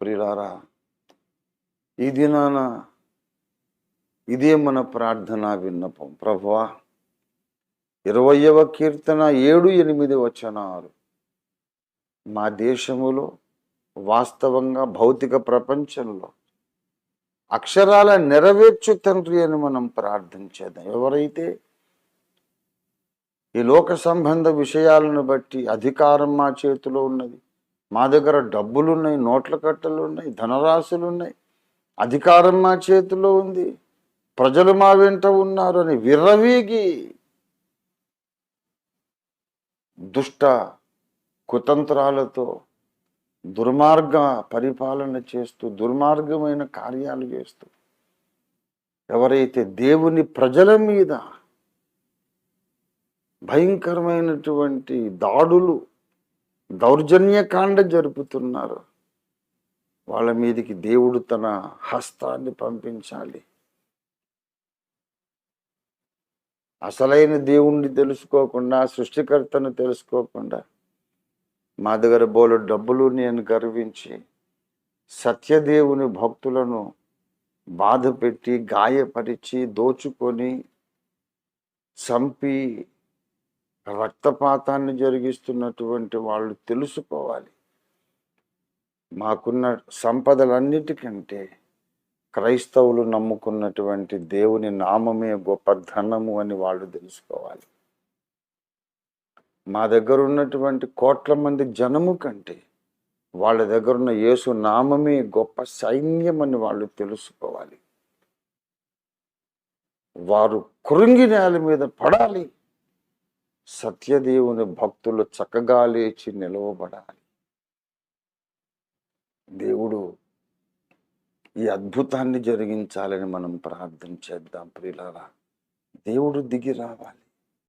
ప్రియులారా ఈ దినాన ఇదే మన ప్రార్థన విన్నపం. ప్రభువా ఇరవయవ కీర్తన ఏడు ఎనిమిది వచనాలు. మా దేశములో వాస్తవంగా భౌతిక ప్రపంచంలో అక్షరాల నెరవేర్చు తండ్రి అని మనం ప్రార్థించేద్దాం ఎవరైతే ఈ లోక సంబంధ విషయాలను బట్టి అధికారం మా చేతిలో ఉన్నది మా దగ్గర డబ్బులు ఉన్నాయి నోట్ల కట్టలు ఉన్నాయి ధనరాశులు ఉన్నాయి అధికారం మా చేతిలో ఉంది. ప్రజలు మా వెంట ఉన్నారు అని విర్రవీగి దుష్ట కుతంత్రాలతో దుర్మార్గ పరిపాలన చేస్తూ దుర్మార్గమైన కార్యాలు చేస్తూ ఎవరైతే దేవుని ప్రజల మీద భయంకరమైనటువంటి దాడులు దౌర్జన్యకాండ జరుపుతున్నారు. వాళ్ళ మీదికి దేవుడు తన హస్తాన్ని పంపించాలి. అసలైన దేవుణ్ణి తెలుసుకోకుండా సృష్టికర్తను తెలుసుకోకుండా మా దగ్గర బోలు డబ్బులు నేను గర్వించి సత్యదేవుని భక్తులను బాధ పెట్టి గాయపరిచి దోచుకొని చంపి రక్తపాతాన్ని జరిగిస్తున్నటువంటి వాళ్ళు తెలుసుకోవాలి. మాకున్న సంపదలన్నిటికంటే క్రైస్తవులు నమ్ముకున్నటువంటి దేవుని నామమే గొప్ప ధనము అని వాళ్ళు తెలుసుకోవాలి. మా దగ్గర ఉన్నటువంటి కోట్ల మంది జనము కంటే వాళ్ళ దగ్గర ఉన్న యేసు నామమే గొప్ప సైన్యం అని వాళ్ళు తెలుసుకోవాలి. వారు కృంగి నేల మీద పడాలి. సత్యదేవుని భక్తులు చక్కగా లేచి నిలవబడాలి. దేవుడు ఈ అద్భుతాన్ని జరిగించాలని మనం ప్రార్థన చేద్దాం ప్రియులారా. దేవుడు దిగి రావాలి.